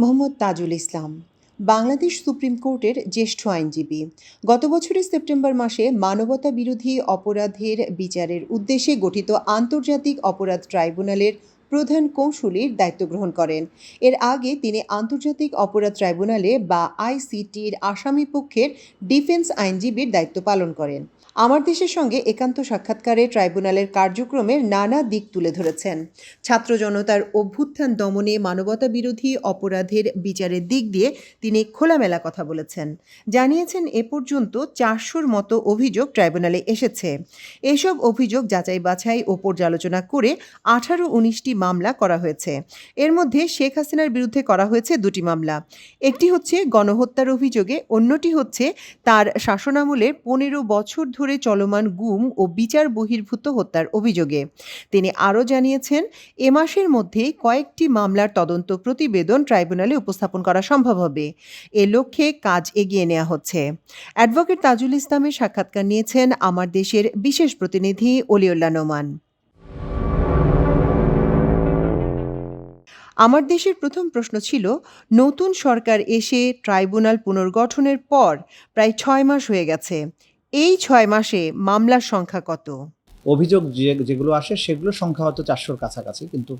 Mohammad Tajul Islam, Bangladesh supreme কোর্টের জ্যেষ্ঠ আইনজীবী। গত বছরের সেপ্টেম্বর মাসে মানবতা বিরোধী অপরাধের বিচারের উদ্দেশ্যে গঠিত আন্তর্জাতিক অপরাধ ট্রাইব্যুনালের প্রধান কৌঁসুলির দায়িত্ব গ্রহণ করেন। এর আগে তিনি আন্তর্জাতিক অপরাধ ট্রাইব্যুনালে বা আইসিটির আসামি পক্ষের ডিফেন্স আইনজীবীর দায়িত্ব পালন করেন। আমার দেশের সঙ্গে একান্ত সাক্ষাৎকারে ট্রাইব্যুনালের কার্যক্রমের নানা দিক তুলে ধরেছেন। ছাত্র জনতার অভ্যুত্থান দমনে মানবতা বিরোধী অপরাধের বিচারের দিক দিয়ে তিনি খোলামেলা কথা বলেছেন। জানিয়েছেন, এ পর্যন্ত চারশোর মতো অভিযোগ ট্রাইব্যুনালে এসেছে। এসব অভিযোগ যাচাই বাছাই ও পর্যালোচনা করে আঠারো উনিশটি মামলা করা হয়েছে। এর মধ্যে শেখ হাসিনার বিরুদ্ধে করা হয়েছে দুটি মামলা। একটি হচ্ছে গণহত্যার অভিযোগে, অন্যটি হচ্ছে তার শাসনামলের পনেরো বছর ধরে চলমান গুম ও বিচার বহির্ভূত হত্যার অভিযোগে। তিনি আরও জানিয়েছেন, এ মাসের মধ্যে কয়েকটি মামলার তদন্ত প্রতিবেদন ট্রাইব্যুনালে উপস্থাপন করা সম্ভব হবে। এ লক্ষ্যে কাজ এগিয়ে নেওয়া হচ্ছে। অ্যাডভোকেট তাজুল ইসলামের সাক্ষাৎকার নিয়েছেন আমার দেশের বিশেষ প্রতিনিধি অলিউল্লাহ নোমান। আমার দেশের প্রথম প্রশ্ন ছিল, নতুন সরকার এসে ট্রাইব্যুনাল পুনর্গঠনের পর প্রায় ছয় মাস হয়ে গেছে। এই ছয় মাসে মামলার সংখ্যা কত? অভিযোগ যে, যেগুলো আসে সেগুলোর সংখ্যা হয়তো চারশোর কাছাকাছি, কিন্তু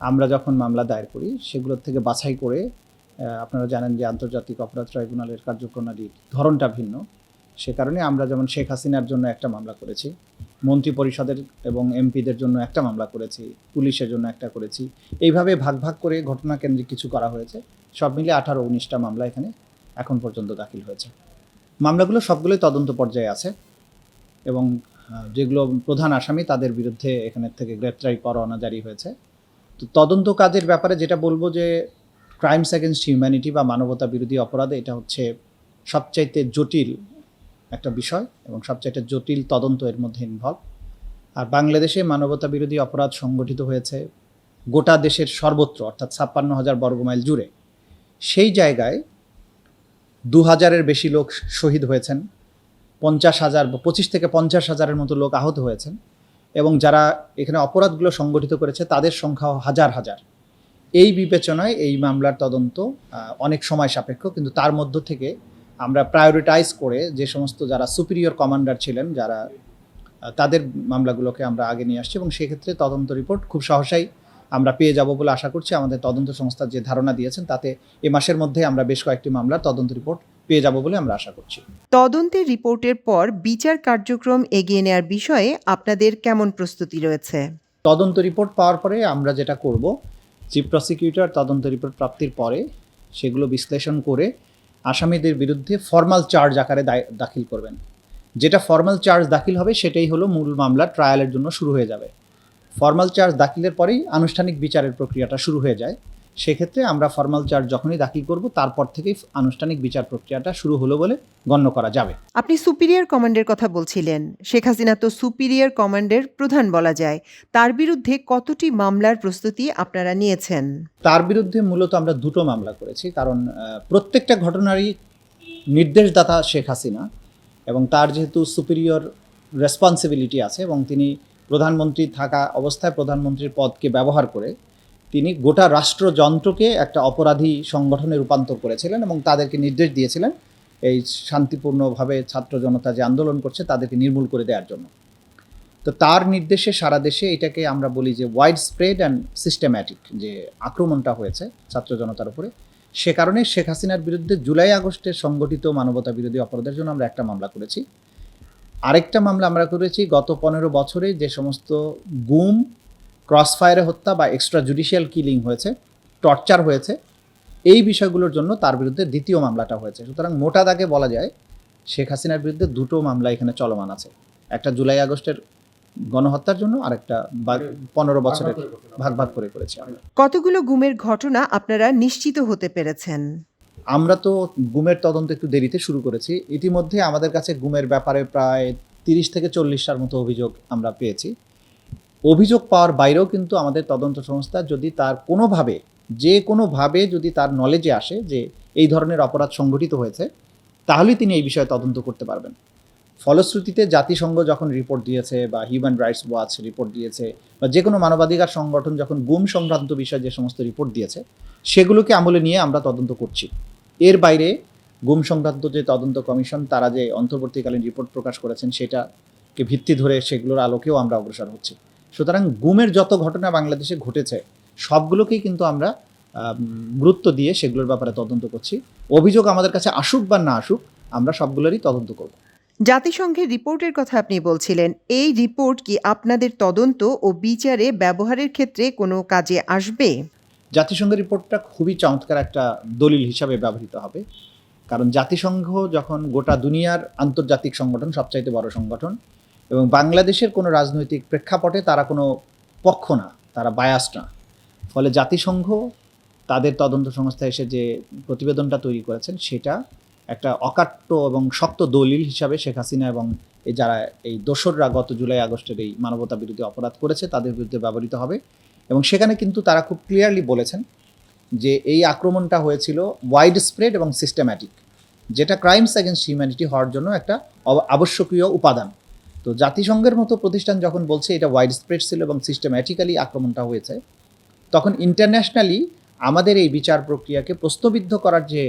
আমরা যখন মামলা দায়ের করি, সেগুলোর থেকে বাছাই করে আপনারা জানেন যে আন্তর্জাতিক অপরাধ ট্রাইব্যুনালের কার্যপ্রণালীর ধরনটা ভিন্ন। সে কারণে আমরা যেমন শেখ হাসিনার জন্য একটা মামলা করেছি মন্ত্রী পরিষদের এবং এমপিদের জন্য একটা মামলা করেছি, পুলিশের জন্য একটা করেছি, এইভাবে ভাগ ভাগ করে ঘটনা কেন্দ্রিক কিছু করা হয়েছে। সব মিলে আঠারো, উনিশটা মামলা এখানে এখন পর্যন্ত দাখিল হয়েছে। মামলাগুলো সবগুলোই তদন্ত পর্যায়ে আছে এবং যেগুলো প্রধান আসামি তাদের বিরুদ্ধে এখানে থেকে গ্রেপ্তারি পরোয়ানা জারি হয়েছে। তো তদন্ত কাজের ব্যাপারে যেটা বলব যে ক্রাইমস অ্যাগেনস্ট হিউম্যানিটি বা মানবতা বিরোধী অপরাধে এটা হচ্ছে সবচাইতে জটিল একটা বিষয় এবং সবচাইতে জটিল তদন্ত এর মধ্যে ইনভলভ আর বাংলাদেশে মানবতা বিরোধী অপরাধ সংগঠিত হয়েছে গোটা দেশের সর্বত্র, অর্থাৎ ছাপ্পান্ন হাজার বর্গমাইল জুড়ে। সেই জায়গায় দু হাজারের বেশি লোক শহীদ হয়েছেন, পঞ্চাশ হাজার পঁচিশ থেকে পঞ্চাশ হাজারের মতো লোক আহত হয়েছেন এবং যারা এখানে অপরাধগুলো সংগঠিত করেছে তাদের সংখ্যা হাজার হাজার। এই বিবেচনায় এই মামলার তদন্ত অনেক সময় সাপেক্ষ, কিন্তু তার মধ্য থেকে আমরা প্রায়োরিটাইজ করে যে সমস্ত যারা সুপিরিয়র কমান্ডার ছিলেন, যারা তাদের মামলাগুলোকে আমরা আগে নিয়ে আসছি এবং সেক্ষেত্রে তদন্ত রিপোর্ট খুব সহসাই আমরা পেয়ে যাব বলে আশা করছি। আমাদের তদন্ত সংস্থা যে ধারণা দিয়েছেন তাতে এ মাসের মধ্যে আমরা বেশ কয়েকটি মামলার তদন্ত রিপোর্ট পেয়ে যাব বলে আমরা আশা করছি। তদন্তের রিপোর্টের পর বিচার কার্যক্রম এগিয়ে নেওয়ার বিষয়ে আপনাদের কেমন প্রস্তুতি রয়েছে? তদন্ত রিপোর্ট পাওয়ার পরে আমরা যেটা করব চিফ প্রসিকিউটর তদন্ত রিপোর্ট প্রাপ্তির পরে সেগুলো বিশ্লেষণ করে আসামিদের বিরুদ্ধে ফর্মাল চার্জ আকারে দাখিল করবেন। যেটা ফর্মাল চার্জ দাখিল হবে সেটাই হলো মূল মামলা ট্রায়ালের জন্য শুরু হয়ে যাবে। ফর্মাল চার্জ দাখিলের পরেই আনুষ্ঠানিক বিচারের প্রক্রিয়াটা শুরু হয়ে যায়। সেক্ষেত্রে আমরা ফর্মাল চার্জ যখনই দাখিল করব তারপর থেকেই আনুষ্ঠানিক বিচার প্রক্রিয়াটা শুরু হলো বলে গণ্য করা যাবে। আপনি সুপিরিয়র কমান্ডের কথা বলছিলেন। শেখ হাসিনা তো সুপিরিয়র কমান্ডের প্রধান বলা যায়। তার বিরুদ্ধে কতটি মামলার প্রস্তুতি আপনারা নিয়েছেন? তার বিরুদ্ধে মূলত আমরা দুটো মামলা করেছি। কারণ প্রত্যেকটা ঘটনারই নির্দেশদাতা শেখ হাসিনা এবং তার যেহেতু সুপিরিয়র রেসপন্সিবিলিটি আছে এবং তিনি প্রধানমন্ত্রী থাকা অবস্থায় প্রধানমন্ত্রীর পদকে ব্যবহার করে তিনি গোটা রাষ্ট্রযন্ত্রকে একটা অপরাধী সংগঠনে রূপান্তর করেছিলেন এবং তাদেরকে নির্দেশ দিয়েছিলেন এই শান্তিপূর্ণভাবে ছাত্র জনতা যে আন্দোলন করছে তাদেরকে নির্মূল করে দেওয়ার জন্য। তো তার নির্দেশে সারা দেশে এটাকে আমরা বলি যে ওয়াইড স্প্রেড অ্যান্ড সিস্টেম্যাটিক যে আক্রমণটা হয়েছে ছাত্র জনতার উপরে। সে কারণে শেখ হাসিনার বিরুদ্ধে জুলাই আগস্টে সংগঠিত মানবতা বিরোধী অপরাধের জন্য আমরা একটা মামলা করেছি। আরেকটা মামলা আমরা করেছি গত পনেরো বছরে যে সমস্ত গুম ক্রস ফায়ারে হত্যা বা এক্সট্রা জুডিশিয়াল কিলিং হয়েছে টর্চার হয়েছে এই বিষয়গুলোর জন্য তার বিরুদ্ধে দ্বিতীয় মামলাটা হয়েছে। সুতরাং মোটা দাগে বলা যায় শেখ হাসিনার বিরুদ্ধে দুটো মামলা এখানে চলমান আছে। একটা জুলাই আগস্টের গণহত্যার জন্য আরেকটা বা- পনেরো বছরের ভাগ ভাগ করে করেছি। কতগুলো গুমের ঘটনা আপনারা নিশ্চিত হতে পেরেছেন? আমরা তো গুমের তদন্ত একটু দেরিতে শুরু করেছি। ইতিমধ্যে আমাদের কাছে গুমের ব্যাপারে প্রায় তিরিশ থেকে চল্লিশটার মতো অভিযোগ আমরা পেয়েছি। অভিযোগ পাওয়ার বাইরেও কিন্তু আমাদের তদন্ত সংস্থা যদি তার কোনোভাবে, যে কোনোভাবে যদি তার নলেজে আসে যে এই ধরনের অপরাধ সংগঠিত হয়েছে, তাহলেই তিনি এই বিষয়ে তদন্ত করতে পারবেন। ফলশ্রুতিতে জাতিসংঘ যখন রিপোর্ট দিয়েছে বা হিউম্যান রাইটস ওয়াচ রিপোর্ট দিয়েছে বা যে কোনো মানবাধিকার সংগঠন যখন গুম সংক্রান্ত বিষয়ে যে সমস্ত রিপোর্ট দিয়েছে, সেগুলোকে আমলে নিয়ে আমরা তদন্ত করছি। এর বাইরে গুম সংক্রান্ত যে তদন্ত কমিশন, তারা যে অন্তর্বর্তীকালীন রিপোর্ট প্রকাশ করেছেন, সেটাকে ভিত্তি ধরে সেগুলোর আলোকেও আমরা অগ্রসর হচ্ছি। সুতরাং গুমের যত ঘটনা বাংলাদেশে ঘটেছে, সবগুলোকেই কিন্তু আমরা গুরুত্ব দিয়ে সেগুলোর ব্যাপারে তদন্ত করছি। অভিযোগ আমাদের কাছে আসুক বা না আসুক, আমরা সবগুলোরই তদন্ত করব। জাতিসংঘের রিপোর্টের কথা আপনি বলছিলেন, এই রিপোর্ট কি আপনাদের তদন্ত ও বিচারে ব্যবহারের ক্ষেত্রে কোনো কাজে আসবে? জাতিসংঘের রিপোর্টটা খুবই চমৎকার একটা দলিল হিসাবে ব্যবহৃত হবে। কারণ জাতিসংঘ যখন গোটা দুনিয়ার আন্তর্জাতিক সংগঠন, সবচাইতে বড় সংগঠন, এবং বাংলাদেশের কোনো রাজনৈতিক প্রেক্ষাপটে তারা কোনো পক্ষ না, তারা বায়াস না। ফলে জাতিসংঘ তাদের তদন্ত সংস্থা এসে যে প্রতিবেদনটা তৈরি করেছেন, সেটা একটা অকাট্য এবং শক্ত দলিল হিসাবে শেখ হাসিনা এবং এই যারা এই দোসররা গত জুলাই আগস্টের এই মানবতা বিরোধী অপরাধ করেছে, তাদের বিরুদ্ধে ব্যবহৃত হবে। এবং সেখানে কিন্তু তারা খুব ক্লিয়ারলি বলেছেন যে এই আক্রমণটা হয়েছিল ওয়াইড স্প্রেড এবং সিস্টেম্যাটিক যেটা ক্রাইমস অ্যাগেন্স্ট হিউম্যানিটি হওয়ার জন্য একটা আবশ্যকীয় উপাদান। তো জাতিসংঘের মতো প্রতিষ্ঠান যখন বলছে এটা ওয়াইড স্প্রেড ছিল এবং সিস্টেম্যাটিক্যালি আক্রমণটা হয়েছে, তখন ইন্টারন্যাশনালি আমাদের এই বিচার প্রক্রিয়াকে প্রশ্নবিদ্ধ করার যে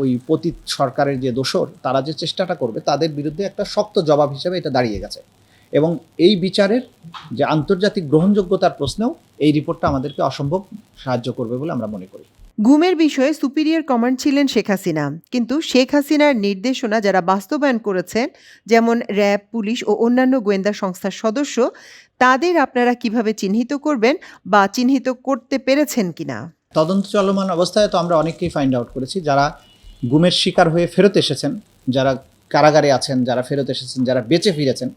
ওই পতীত সরকারের যে দোষর, তারা যে চেষ্টাটা করবে, তাদের বিরুদ্ধে একটা শক্ত জবাব হিসেবে এটা দাঁড়িয়ে গেছে। এবং এই বিচারের যে আন্তর্জাতিক গ্রহণযোগ্যতার প্রশ্নেও এই রিপোর্টটা আমাদেরকে অসম্ভব সাহায্য করবে বলে আমরা মনে করি। গুমের বিষয়ে সুপিরিয়র কমান্ড ছিলেন শেখ হাসিনা। কিন্তু শেখ হাসিনার নির্দেশনা যারা বাস্তবায়ন করেছেন যেমন র্যাব পুলিশ ও অন্যান্য গোয়েন্দা সংস্থার সদস্য তাদের আপনারা কীভাবে চিহ্নিত করবেন বা চিহ্নিত করতে পেরেছেন কিনা? তদন্ত চলমান অবস্থায় তো আমরা অনেককেই ফাইন্ড আউট করেছি। যারা গুমের শিকার হয়ে ফেরত এসেছেন যারা কারাগারে আছেন যারা ফেরত এসেছেন যারা বেঁচে ফিরেছেন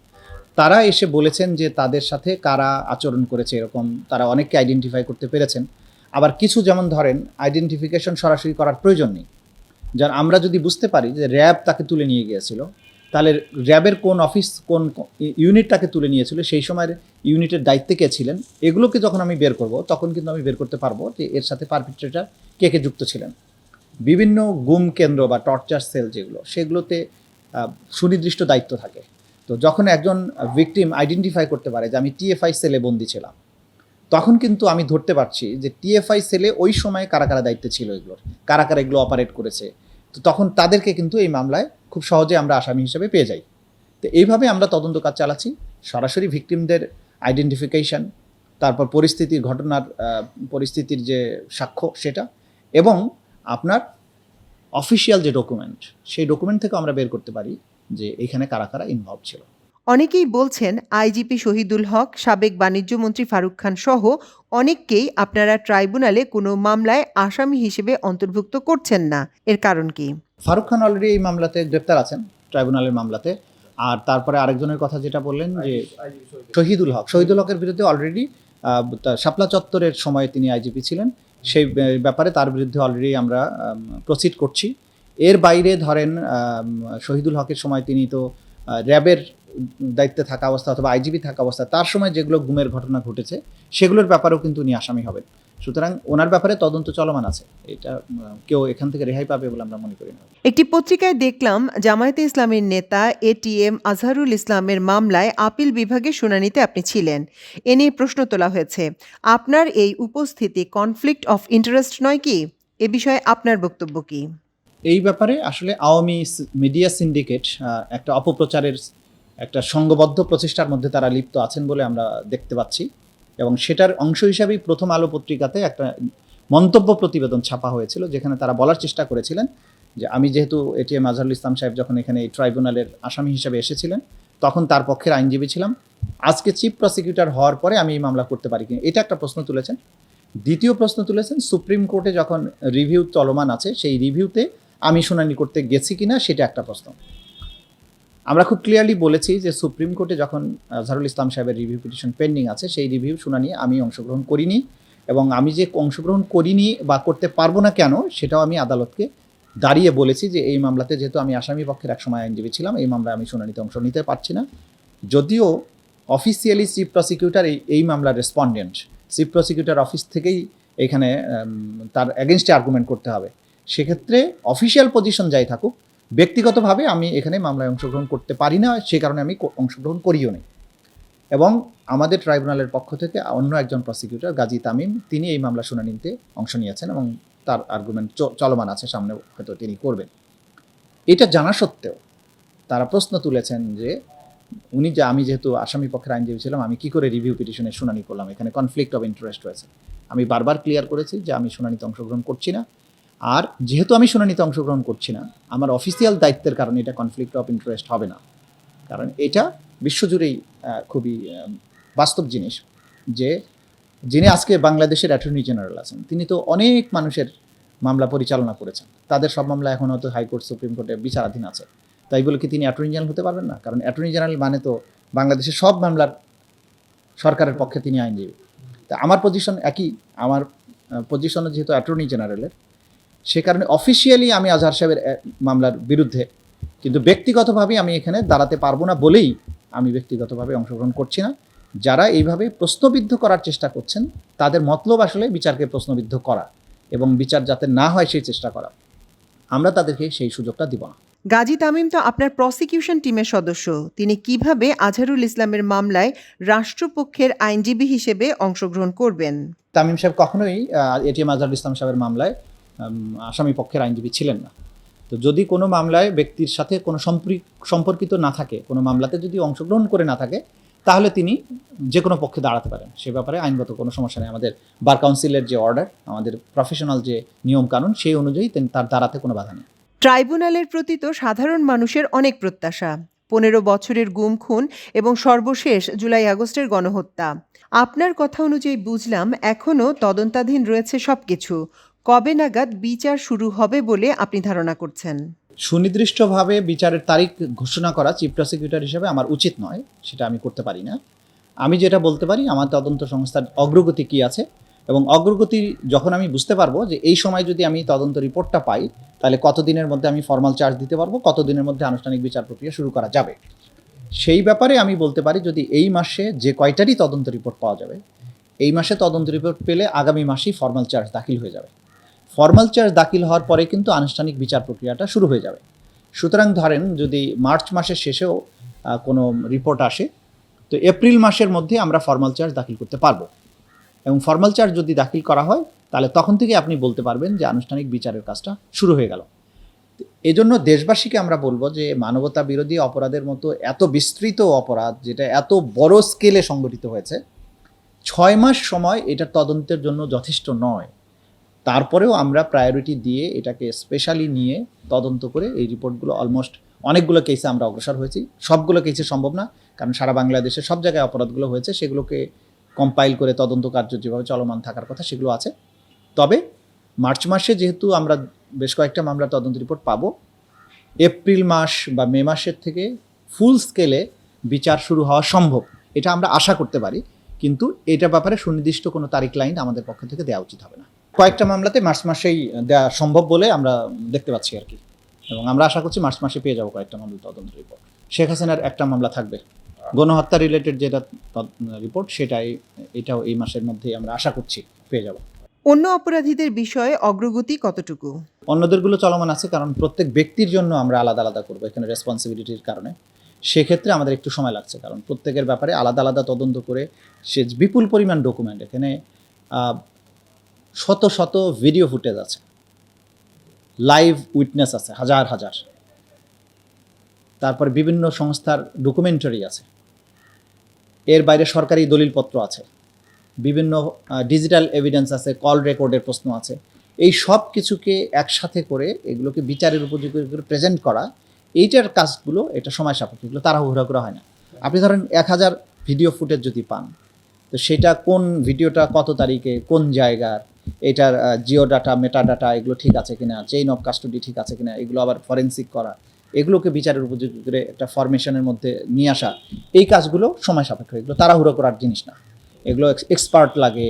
তারা এসে বলেছেন যে তাদের সাথে কারা আচরণ করেছে এরকম তারা অনেককে আইডেন্টিফাই করতে পেরেছেন। আবার কিছু যেমন ধরেন আইডেন্টিফিকেশন সরাসরি করার প্রয়োজন নেই। যার আমরা যদি বুঝতে পারি যে র্যাব তাকে তুলে নিয়ে গিয়েছিল, তাহলে র্যাবের কোন অফিস কোন ইউনিট তাকে তুলে নিয়েছিল, সেই সময়ের ইউনিটের দায়িত্বে কে ছিলেন, এগুলোকে যখন আমি বের করব, তখন কিন্তু আমি বের করতে পারব যে এর সাথে পারপিট্রেটার কে কে যুক্ত ছিলেন। বিভিন্ন গুম কেন্দ্র বা টর্চার সেল যেগুলো, সেগুলোতে সুনির্দিষ্ট দায়িত্ব থাকে। তো যখন একজন ভিকটিম আইডেন্টিফাই করতে পারে যে আমি টিএফআই সেলে বন্দি ছিলাম, তখন কিন্তু আমি ধরতে পারছি যে টিএফআই সেলে ওই সময় কারা কারা দায়িত্বে ছিল এগুলোর, কারা কারা এগুলো অপারেট করেছে। তো তখন তাদেরকে কিন্তু এই মামলায় খুব সহজে আমরা আসামি হিসেবে পেয়ে যাই। তো এইভাবে আমরা তদন্ত কাজ চালাচ্ছি, সরাসরি ভিকটিমদের আইডেন্টিফিকেশন তারপর পরিস্থিতির ঘটনার পরিস্থিতির যে সাক্ষ্য সেটা, এবং আপনার অফিসিয়াল যে ডকুমেন্ট সেই ডকুমেন্ট থেকে আমরা বের করতে পারি। যে এখানে কারা কারা ইনভলভ ছিল। অনেকেই বলছেন আইজিপি শহীদুল হক সাবেক বাণিজ্য মন্ত্রী ফারুক খান সহ অনেককেই আপনারা ট্রাইব্যুনালে কোনো মামলায় আসামি হিসেবে অন্তর্ভুক্ত করছেন না। এর কারণ কি? ফারুক খান অলরেডি এই মামলাতে গ্রেপ্তার আছেন ট্রাইব্যুনালের মামলাতে। আর তারপরে আরেকজনের কথা যেটা বললেন যে শহীদুল হক। শহীদুল হকের বিরুদ্ধে অলরেডি শাপলা চত্বরের সময় তিনি আইজিপি ছিলেন। সেই ব্যাপারে তার বিরুদ্ধে অলরেডি আমরা প্রসিড করছি। এর বাইরে ধরেন শহীদুল হকের সময় তিনি তো র্যাবের দায়িত্বে থাকা অবস্থা অথবা আইজিপি থাকা অবস্থা, তার সময় যেগুলো গুমের ঘটনা ঘটেছে, সেগুলোর ব্যাপারেও কিন্তু উনি আসামি হবেন। সুতরাং ওনার ব্যাপারে তদন্ত চলমান আছে। এটা কেউ এখান থেকে রেহাই পাবে বলে আমরা মনে করি না। একটি পত্রিকায় দেখলাম, জামায়াতে ইসলামের নেতা এটিএম আজহারুল ইসলামের মামলায় আপিল বিভাগে শুনানিতে আপনি ছিলেন। এ নিয়ে প্রশ্ন তোলা হয়েছে, আপনার এই উপস্থিতি কনফ্লিক্ট অফ ইন্টারেস্ট নয় কি? এ বিষয়ে আপনার বক্তব্য কি? এই ব্যাপারে আসলে আওয়ামী মিডিয়া সিন্ডিকেট একটা অপপ্রচারের একটা সংঘবদ্ধ প্রচেষ্টার মধ্যে তারা লিপ্ত আছেন বলে আমরা দেখতে পাচ্ছি এবং সেটার অংশ হিসাবেই প্রথম আলো পত্রিকাতে একটা মন্তব্য প্রতিবেদন ছাপা হয়েছিল যেখানে তারা বলার চেষ্টা করেছিলেন যে আমি যেহেতু এটিএম আজহারুল ইসলাম সাহেব যখন এখানে এই ট্রাইব্যুনালের আসামি হিসাবে এসেছিলেন, তখন তার পক্ষের আইনজীবী ছিলাম। আজকে চিফ প্রসিকিউটর হওয়ার পরে আমি এই মামলা করতে পারি কিনা, এটা একটা প্রশ্ন তুলেছেন। দ্বিতীয় প্রশ্ন তুলেছেন, সুপ্রিম কোর্টে যখন রিভিউ চলমান আছে, সেই রিভিউতে আমি শুনানি করতে গেছি কি না সেটা একটা প্রশ্ন। আমরা খুব ক্লিয়ারলি বলেছি যে সুপ্রিম কোর্টে যখন আজহারুল ইসলাম সাহেবের রিভিউ পিটিশন পেন্ডিং আছে, সেই রিভিউ শুনানি আমি অংশগ্রহণ করিনি এবং আমি যে অংশগ্রহণ করিনি বা করতে পারব না কেন, সেটাও আমি আদালতকে দাঁড়িয়ে বলেছি যে এই মামলাতে যেহেতু আমি আসামি পক্ষের একসময় আইনজীবী ছিলাম, এই মামলায় আমি শুনানিতে অংশ নিতে পারছি না। যদিও অফিসিয়ালি চিফ প্রসিকিউটর এই এই মামলার রেসপন্ডেন্ট চিফ প্রসিকিউটর অফিস থেকেই এখানে তার এগেনস্টে আর্গুমেন্ট করতে হবে। সেক্ষেত্রে অফিসিয়াল পজিশন যাই থাকুক, ব্যক্তিগতভাবে আমি এখানে মামলায় অংশগ্রহণ করতে পারি না, সে কারণে আমি অংশগ্রহণ করিও নি এবং আমাদের ট্রাইব্যুনালের পক্ষ থেকে অন্য একজন প্রসিকিউটর গাজী তামিম, তিনি এই মামলা শুনানিতে অংশ নিয়েছেন এবং তার আর্গুমেন্ট চলমান আছে, সামনে হয়তো তিনি করবেন। এটা জানা সত্ত্বেও তারা প্রশ্ন তুলেছেন যে, উনি যে আমি যেহেতু আসামি পক্ষের আইনজীবী ছিলাম, আমি কি করে রিভিউ পিটিশনের শুনানি করলাম? এখানে কনফ্লিক্ট অফ ইন্টারেস্ট রয়েছে। আমি বারবার ক্লিয়ার করেছি যে আমি শুনানিতে অংশগ্রহণ করছি না। আর যেহেতু আমি শুনানিতে অংশগ্রহণ করছি না, আমার অফিসিয়াল দায়িত্বের কারণে এটা কনফ্লিক্ট অফ ইন্টারেস্ট হবে না। কারণ এটা বিশ্বজুড়েই খুবই বাস্তব জিনিস যে যিনি আজকে বাংলাদেশের অ্যাটর্নি জেনারেল আছেন, তিনি তো অনেক মানুষের মামলা পরিচালনা করেছেন। তাদের সব মামলা এখন হয়তো হাইকোর্ট সুপ্রিম কোর্টে বিচারাধীন আছে। তাই বলে কি তিনি অ্যাটর্নি জেনারেল হতে পারবেন না? কারণ অ্যাটর্নি জেনারেল মানে তো বাংলাদেশের সব মামলার সরকারের পক্ষে তিনি আইনজীবী। তা আমার পজিশন একই, আমার পজিশনও যেহেতু অ্যাটর্নি জেনারেলের সে কারণে অফিসিয়ালি আমি আজহার সাহেবের মামলার বিরুদ্ধে কিন্তু ব্যক্তিগতভাবে আমি এখানে দাঁড়াতে পারব না বলেই আমি ব্যক্তিগতভাবে অংশগ্রহণ করছি না। যারা এইভাবে প্রশ্নবিদ্ধ করার চেষ্টা করছেন তাদের মতলব আসলে বিচারকে প্রশ্নবিদ্ধ করা এবং বিচার যাতে না হয় সেই চেষ্টা করা। আমরা তাদেরকে সেই সুযোগটা দিব না। গাজী তামিম তো আপনার প্রসিকিউশন টিমের সদস্য। তিনি কীভাবে আজহারুল ইসলামের মামলায় রাষ্ট্রপক্ষের আইনজীবী হিসেবে অংশগ্রহণ করবেন? তামিম সাহেব কখনোই এটিএম আজহার ইসলাম সাহেবের মামলায় আসামি পক্ষের আইনজীবী ছিলেন না। তো যদি কোনো মামলায় ব্যক্তির সাথে কোনো সম্পর্কিত না থাকে, কোনো মামলাতে যদি অংশগ্রহণ করে না থাকে, তাহলে তিনি যে কোনো পক্ষে দাঁড়াতে পারেন। সে ব্যাপারে আইনগত কোনো সমস্যা নেই। আমাদের বার কাউন্সিলের যে অর্ডার, আমাদের প্রফেশনাল যে নিয়ম কানুন সেই অনুযায়ী তার দাঁড়াতে কোনো বাধা নেই। ট্রাইব্যুনালের প্রতি তো সাধারণ মানুষের অনেক প্রত্যাশা। পনেরো বছরের গুম, খুন এবং সর্বশেষ জুলাই আগস্টের গণহত্যা। আপনার কথা অনুযায়ী বুঝলাম এখনও তদন্তাধীন রয়েছে সবকিছু। কবে নাগাদ বিচার শুরু হবে বলে আপনি ধারণা করছেন? সুনির্দিষ্টভাবে বিচারের তারিখ ঘোষণা করা চিফ প্রসিকিউটর হিসেবে আমার উচিত নয়, সেটা আমি করতে পারি না। আমি যেটা বলতে পারি, আমার তদন্ত সংস্থার অগ্রগতি কী আছে এবং অগ্রগতি যখন আমি বুঝতে পারব যে এই সময় যদি আমি তদন্ত রিপোর্টটা পাই, তাহলে কতদিনের মধ্যে আমি ফর্মাল চার্জ দিতে পারব, কতদিনের মধ্যে আনুষ্ঠানিক বিচার প্রক্রিয়া শুরু করা যাবে। সেই ব্যাপারে আমি বলতে পারি, যদি এই মাসে যে কয়টারই তদন্ত রিপোর্ট পাওয়া যাবে, এই মাসে তদন্ত রিপোর্ট পেলে আগামী মাসেই ফর্মাল চার্জ দাখিল হয়ে যাবে। ফর্মাল চার্জ দাখিল হওয়ার পরে কিন্তু আনুষ্ঠানিক বিচার প্রক্রিয়াটা শুরু হয়ে যাবে। সুতরাং ধরেন যদি মার্চ মাসের শেষেও কোনো রিপোর্ট আসে, তো এপ্রিল মাসের মধ্যে আমরা ফর্মাল চার্জ দাখিল করতে পারব। এবং ফর্মাল চার্জ যদি দাখিল করা হয়, তাহলে তখন থেকে আপনি বলতে পারবেন যে আনুষ্ঠানিক বিচারের কাজটা শুরু হয়ে গেল। এজন্য দেশবাসীকে আমরা বলব যে মানবতা বিরোধী অপরাধের মতো এত বিস্তৃত অপরাধ, যেটা এত বড় স্কেলে সংগঠিত হয়েছে, ছয় মাস সময় এটা তদন্তের জন্য যথেষ্ট নয়। তারপরেও আমরা প্রায়োরিটি দিয়ে এটাকে স্পেশালি নিয়ে তদন্ত করে এই রিপোর্টগুলো অলমোস্ট অনেকগুলো কেসে আমরা অগ্রসর হয়েছি। সবগুলো কেসে সম্ভব না, কারণ সারা বাংলাদেশে সব জায়গায় অপরাধগুলো হয়েছে, সেগুলোকে কম্পাইল করে তদন্ত কার্য যেভাবে চলমান থাকার কথা সেগুলো আছে। তবে মার্চ মাসে যেহেতু আমরা বেশ কয়েকটা মামলার তদন্ত রিপোর্ট পাবো, এপ্রিল মাস বা মে মাসের থেকে ফুল স্কেলে বিচার শুরু হওয়া সম্ভব, এটা আমরা আশা করতে পারি। কিন্তু এটা ব্যাপারে সুনির্দিষ্ট কোনো তারিখ লাইন আমাদের পক্ষ থেকে দেওয়া উচিত হবে না। কয়েকটা মামলাতে মার্চ মাসেই দেওয়া সম্ভব বলে আমরা দেখতে পাচ্ছি আর কি। এবং আমরা আশা করছি মার্চ মাসে পেয়ে যাব কয়েকটা মামলা তদন্ত রিপোর্ট শেখ হাসিনার একটা মামলা থাকবে। গণহত্যা রিলেটেড যেটা রিপোর্ট সেটাই এটাও এই মাসের মধ্যেই আমরা আশা করছি পেয়ে যাব। অন্য অপরাধীদের বিষয়ে অগ্রগতি কতটুকু? অন্যদেরগুলো চলমান আছে কারণ প্রত্যেক ব্যক্তির জন্য আমরা আলাদা আলাদা করব এখানে রেসপন্সিবিলিটির কারণে। সেক্ষেত্রে আমাদের একটু সময় লাগছে কারণ প্রত্যেকের ব্যাপারে আলাদা আলাদা তদন্ত করে সে বিপুল পরিমাণ ডকুমেন্ট এখানে শত শত ভিডিও ফুটেজ আছে। লাইভ উইটনেস আছে, হাজার হাজার। তারপর বিভিন্ন সংস্থার ডকুমেন্টারি আছে। এর বাইরে সরকারি দলিলপত্র আছে। বিভিন্ন ডিজিটাল এভিডেন্স আছে কল রেকর্ডের প্রশ্ন আছে। এই সব কিছুকে একসাথে করে এগুলোকে বিচারের উপযোগী করে প্রেজেন্ট করা, এইটার কাজগুলো এটা সময় সাপেক্ষ, এগুলো তাড়াহুড়া করা হয় না। আপনি ধরেন এক হাজার ভিডিও ফুটেজ যদি পান, তো সেটা কোন ভিডিওটা কত তারিখে, কোন জায়গার এটার জিও ডাটা মেটা ডাটা এগুলো ঠিক আছে কিনা চেইন অফ কাস্টডি ঠিক আছে কিনা, এগুলো আবার ফরেন্সিক করা। এগুলোকে বিচারের উপযোগী করে একটা ফরমেশনের মধ্যে নিয়ে আসা। এই কাজগুলো সময় সাপেক্ষ, এগুলো তাড়াহুড়ো করার জিনিস না। এগুলো এক্সপার্ট লাগে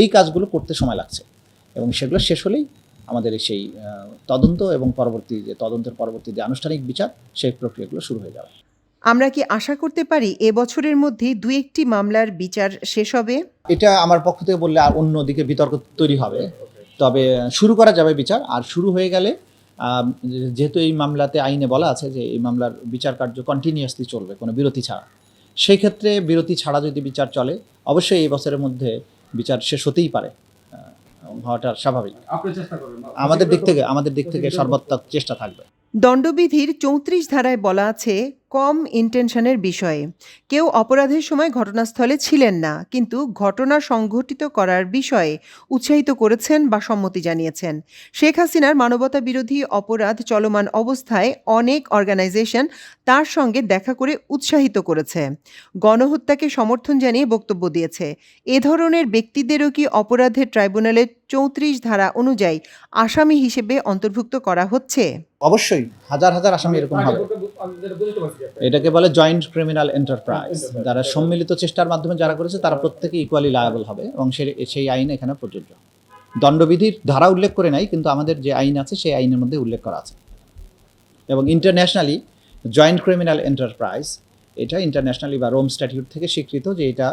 এই কাজগুলো করতে সময় লাগছে। এবং সেগুলো শেষ হলেই আমাদের সেই তদন্ত এবং পরবর্তী যে, তদন্তের পরবর্তী যে, আনুষ্ঠানিক বিচার, সেই প্রক্রিয়াগুলো শুরু হয়ে যাবে। আমরা কি আশা করতে পারি এ বছরের মধ্যেই দু একটি মামলার বিচার শেষ হবে? এটা আমার পক্ষ থেকে বললে আর অন্যদিকে বিতর্ক তৈরি হবে। তবে শুরু করা যাবে বিচার আর শুরু হয়ে গেলে যেহেতু এই মামলাতে আইনে বলা আছে যে এই মামলার বিচার কার্য কন্টিনিউয়াসলি চলবে কোনো বিরতি ছাড়া। সেই ক্ষেত্রে বিরতি ছাড়া যদি বিচার চলে অবশ্যই এই বছরের মধ্যে বিচার শেষ হতেই পারে। হওয়াটা স্বাভাবিক। আমাদের দিক থেকে আমাদের দিক থেকে সর্বাত্মক চেষ্টা থাকবে। দণ্ডবিধির চৌত্রিশ ধারায় বলা আছে, কম ইন্টেনশনের বিষয়ে। কেউ অপরাধের সময় ঘটনাস্থলে ছিলেন না, কিন্তু ঘটনা সংঘটিত করার বিষয়ে উৎসাহিত করেছেন বা সম্মতি জানিয়েছেন। শেখ হাসিনার মানবতা বিরোধী অপরাধ চলমান অবস্থায় অনেক অর্গানাইজেশন তার সঙ্গে দেখা করে উৎসাহিত করেছে। গণহত্যাকে সমর্থন জানিয়ে বক্তব্য দিয়েছে। এ ধরনের ব্যক্তিদেরও কি অপরাধের ট্রাইব্যুনালের চৌত্রিশ ধারা অনুযায়ী আসামি হিসেবে অন্তর্ভুক্ত করা হচ্ছে? অবশ্যই হাজার হাজার আসামি এরকম হবে। এটাকে বলে জয়েন্ট ক্রিমিনাল এন্টারপ্রাইজ যারা সম্মিলিত চেষ্টার মাধ্যমে যারা করেছে তারা প্রত্যেকে ইকুয়ালি লায়াবল হবে এবং সেই আইন এখানে প্রযোজ্য। দণ্ডবিধির ধারা উল্লেখ করে নাই কিন্তু আমাদের যে আইন আছে সেই আইনের মধ্যে উল্লেখ করা আছে। এবং ইন্টারন্যাশনালি জয়েন্ট ক্রিমিনাল এন্টারপ্রাইজ এটা ইন্টারন্যাশনালি বা রোম স্ট্যাটিউট থেকে স্বীকৃত যে এটা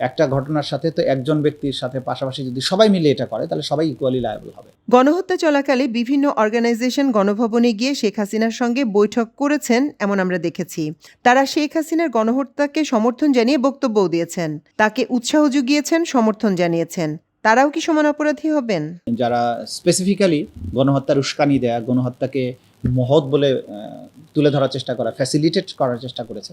একটা ঘটনার সাথে তো একজন ব্যক্তির সাথে পাশাপাশি যদি সবাই মিলে এটা করে তাহলে সবাই ইকুয়ালি লায়াবল হবে। গণহত্যা চলাকালে বিভিন্ন অর্গানাইজেশন গণভবনে গিয়ে শেখ হাসিনার সঙ্গে বৈঠক করেছেন এমন আমরা দেখেছি। তারা শেখ হাসিনার গণহত্যাকে সমর্থন জানিয়ে বক্তব্যও দিয়েছেন। তাকে উৎসাহ জুগিয়েছেন সমর্থন জানিয়েছেন। তারাও কি সমান অপরাধী হবেন? যারা স্পেসিফিক্যালি গণহত্যার উস্কানি দেয়া গণহত্যাকে মহৎ বলে তুলে ধরার চেষ্টা করা ফ্যাসিলিটেট করার চেষ্টা করেছে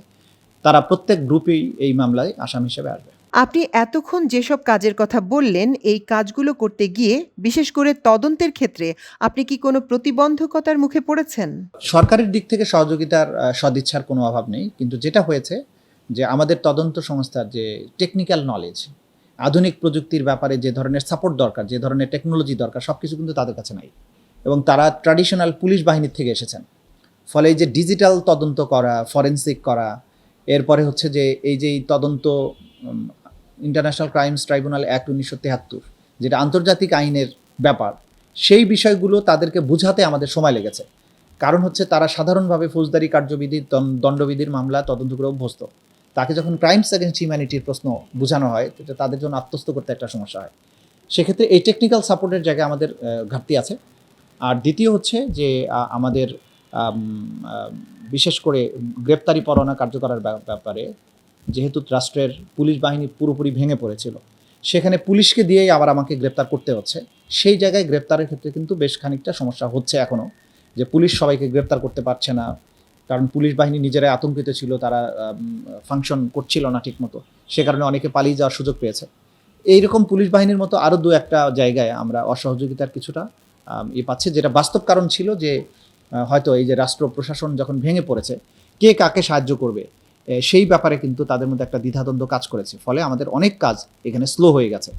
তারা প্রত্যেক গ্রুপেই এই মামলায় আসামি হিসেবে আসবে। আপনি এতক্ষণ যেসব কাজের কথা বললেন, এই কাজগুলো করতে গিয়ে, বিশেষ করে তদন্তের ক্ষেত্রে, আপনি কি কোনো প্রতিবন্ধকতার মুখে পড়েছেন? সরকারের দিক থেকে সহযোগিতার সদিচ্ছার কোনো অভাব নেই। কিন্তু যেটা হয়েছে যে, আমাদের তদন্ত সংস্থার যে টেকনিক্যাল নলেজ আধুনিক প্রযুক্তির ব্যাপারে যে ধরনের সাপোর্ট দরকার, যে ধরনের টেকনোলজি দরকার সব কিছু কিন্তু তাদের কাছে নাই। এবং তারা ট্র্যাডিশনাল পুলিশ বাহিনীর থেকে এসেছেন। ফলে এই যে ডিজিটাল তদন্ত করা ফরেন্সিক করা, এরপরে হচ্ছে যে, এই যে তদন্ত ইন্টারন্যাশনাল ক্রাইমস ট্রাইব্যুনাল অ্যাক্ট উনিশশো তেহাত্তর, যেটা আন্তর্জাতিক আইনের ব্যাপার, সেই বিষয়গুলো তাদেরকে বোঝাতে আমাদের সময় লেগেছে। কারণ হচ্ছে তারা সাধারণভাবে ফৌজদারি কার্যবিধি দণ্ডবিধির মামলা তদন্ত করে অভ্যস্ত। তাকে যখন ক্রাইমস এগেন্স্ট হিউম্যানিটির প্রশ্ন বোঝানো হয় এটা তাদের জন্য আত্মস্থ করতে একটা সমস্যা হয়। সেক্ষেত্রে এই টেকনিক্যাল সাপোর্টের জায়গায় আমাদের ঘাটতি আছে। আর দ্বিতীয় হচ্ছে যে আমাদের বিশেষ করে গ্রেপ্তারি পরোয়ানা কার্যকরার ব্যা- ব্যাপারে যেহেতু রাষ্ট্রের পুলিশ বাহিনী পুরোপুরি ভেঙে পড়েছিল। সেখানে পুলিশকে দিয়েই আবার আমাকে গ্রেপ্তার করতে হচ্ছে। সেই জায়গায় গ্রেপ্তারের ক্ষেত্রে কিন্তু বেশ খানিকটা সমস্যা হচ্ছে এখনও যে পুলিশ সবাইকে গ্রেপ্তার করতে পারছে না। কারণ পুলিশ বাহিনী নিজেরাই আতঙ্কিত ছিল, তারা ফাংশন করছিল না ঠিকমতো। সে কারণে অনেকে পালিয়ে যাওয়ার সুযোগ পেয়েছে। এইরকম পুলিশ বাহিনীর মতো আরও দু একটা জায়গায় আমরা অসহযোগিতার কিছুটা ই পাচ্ছে। যেটা বাস্তব কারণ ছিল যে হয়তো এই যে রাষ্ট্র প্রশাসন যখন ভেঙে পড়েছে, কে কাকে সাহায্য করবে? সেই ব্যাপারে কিন্তু তাদের মধ্যে একটা দ্বিধাদ্বন্দ্ব কাজ করেছে। ফলে আমাদের অনেক কাজ এখানে স্লো হয়ে গেছে।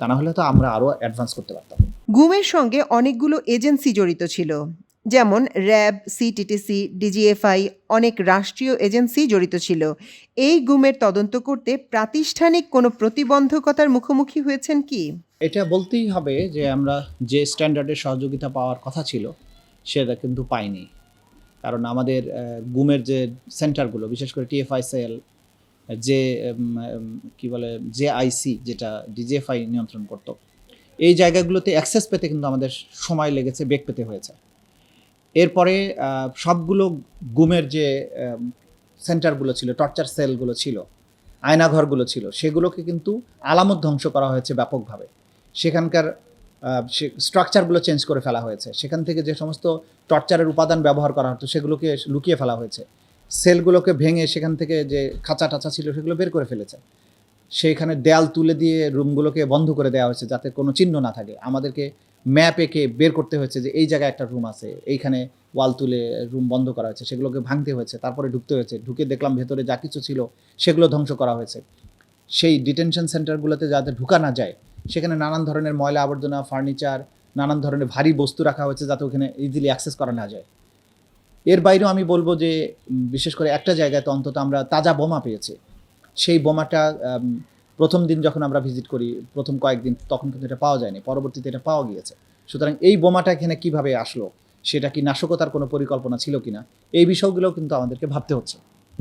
তা না হলে তো আমরা আরও অ্যাডভান্স করতে পারতাম। গুমের সঙ্গে অনেকগুলো এজেন্সি জড়িত ছিল। যেমন র্যাব সিটিটিসি ডিজিএফআই অনেক রাষ্ট্রীয় এজেন্সি জড়িত ছিল। এই গুমের তদন্ত করতে প্রাতিষ্ঠানিক কোনো প্রতিবন্ধকতার মুখোমুখি হয়েছেন কি? এটা বলতেই হবে যে আমরা যে স্ট্যান্ডার্ডের সহযোগিতা পাওয়ার কথা ছিল সেটা কিন্তু পাইনি। কারণ আমাদের গুমের যে সেন্টারগুলো, বিশেষ করে টিএফআই সেল যে কি বলে যে আইসি যেটা ডিজিএফআই নিয়ন্ত্রণ করত, এই জায়গাগুলোতে অ্যাক্সেস পেতে কিন্তু আমাদের সময় লেগেছে, বেগ পেতে হয়েছে। এরপরে সবগুলো গুমের যে সেন্টারগুলো ছিল টর্চার সেলগুলো ছিল, আয়নাঘরগুলো ছিল, সেগুলোকে কিন্তু আলামত ধ্বংস করা হয়েছে ব্যাপকভাবে। সেখানকার স্ট্রাকচারগুলো চেঞ্জ করে ফেলা হয়েছে। সেখান থেকে যে সমস্ত টর্চারের উপাদান ব্যবহার করা হতো, সেগুলোকে লুকিয়ে ফেলা হয়েছে। সেলগুলোকে ভেঙে সেখান থেকে যে খাঁচা টাচা ছিল, সেগুলো বের করে ফেলেছে। সেইখানে দেয়াল তুলে দিয়ে রুমগুলোকে বন্ধ করে দেওয়া হয়েছে, যাতে কোনো চিহ্ন না থাকে। আমাদেরকে ম্যাপ এঁকে বের করতে হয়েছে যে, এই জায়গায় একটা রুম আছে। এইখানে ওয়াল তুলে রুম বন্ধ করা হয়েছে। সেগুলোকে ভাঙতে হয়েছে। তারপরে ঢুকতে হয়েছে। ঢুকে দেখলাম ভেতরে যা কিছু ছিল, সেগুলো ধ্বংস করা হয়েছে। সেই ডিটেনশন সেন্টারগুলোতে যাতে ঢুকা না যায় সেখানে নানান ধরনের ময়লা আবর্জনা ফার্নিচার নানান ধরনের ভারী বস্তু রাখা হয়েছে যাতে ওখানে ইজিলি অ্যাক্সেস করা না যায়। এর বাইরেও আমি বলব যে বিশেষ করে একটা জায়গায় তো অন্তত আমরা তাজা বোমা পেয়েছি। সেই বোমাটা প্রথম দিন যখন আমরা ভিজিট করি, প্রথম কয়েকদিন, তখন কিন্তু এটা পাওয়া যায়নি, পরবর্তীতে এটা পাওয়া গিয়েছে। সুতরাং এই বোমাটা এখানে কীভাবে আসলো, সেটা কি নাশকতার কোনো পরিকল্পনা ছিল কিনা, এই বিষয়গুলোও কিন্তু আমাদেরকে ভাবতে হচ্ছে।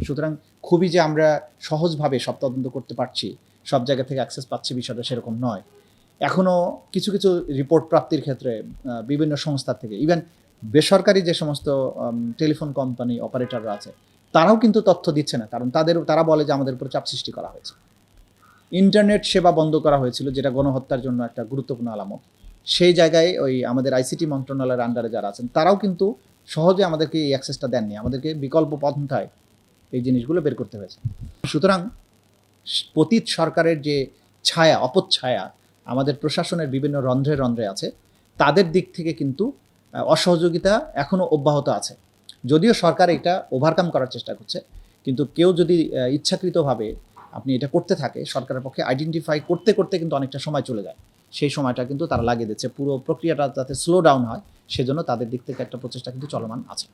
সুতরাং খুবই যে আমরা সহজভাবে সব তদন্ত করতে পারছি সব জায়গা থেকে অ্যাক্সেস পাচ্ছি বিষয়টা সেরকম নয়। এখনও কিছু কিছু রিপোর্ট প্রাপ্তির ক্ষেত্রে বিভিন্ন সংস্থা থেকে ইভেন বেসরকারি যে সমস্ত টেলিফোন কোম্পানি অপারেটররা আছে, তারাও কিন্তু তথ্য দিচ্ছে না। কারণ তাদের, তারা বলে যে আমাদের উপর চাপ সৃষ্টি করা হয়েছে। ইন্টারনেট সেবা বন্ধ করা হয়েছিল, যেটা গণহত্যার জন্য একটা গুরুত্বপূর্ণ আলামত। সেই জায়গায় ওই আমাদের আইসিটি মন্ত্রণালয়ের আন্ডারে যারা আছেন, তারাও কিন্তু সহজে আমাদেরকে এই অ্যাক্সেসটা দেননি। আমাদেরকে বিকল্প পন্থায় এই জিনিসগুলো বের করতে হয়েছে। সুতরাং পতীত সরকারের যে ছায়া অপচ্ছায়া আমাদের প্রশাসনের বিভিন্ন রন্ধ্রে রন্ধ্রে আছে, তাদের দিক থেকে কিন্তু অসহযোগিতা এখনও অব্যাহত আছে। যদিও সরকার এটা ওভারকাম করার চেষ্টা করছে, কিন্তু কেউ যদি ইচ্ছাকৃতভাবে আপনি এটা করতে থাকে, সরকারের পক্ষে আইডেন্টিফাই করতে করতে কিন্তু অনেকটা সময় চলে যায়। সেই সময়টা কিন্তু তারা লাগিয়ে দিচ্ছে। পুরো প্রক্রিয়াটা যাতে স্লো ডাউন হয়, সেজন্য তাদের দিক থেকে একটা প্রচেষ্টা কিন্তু চলমান আছে।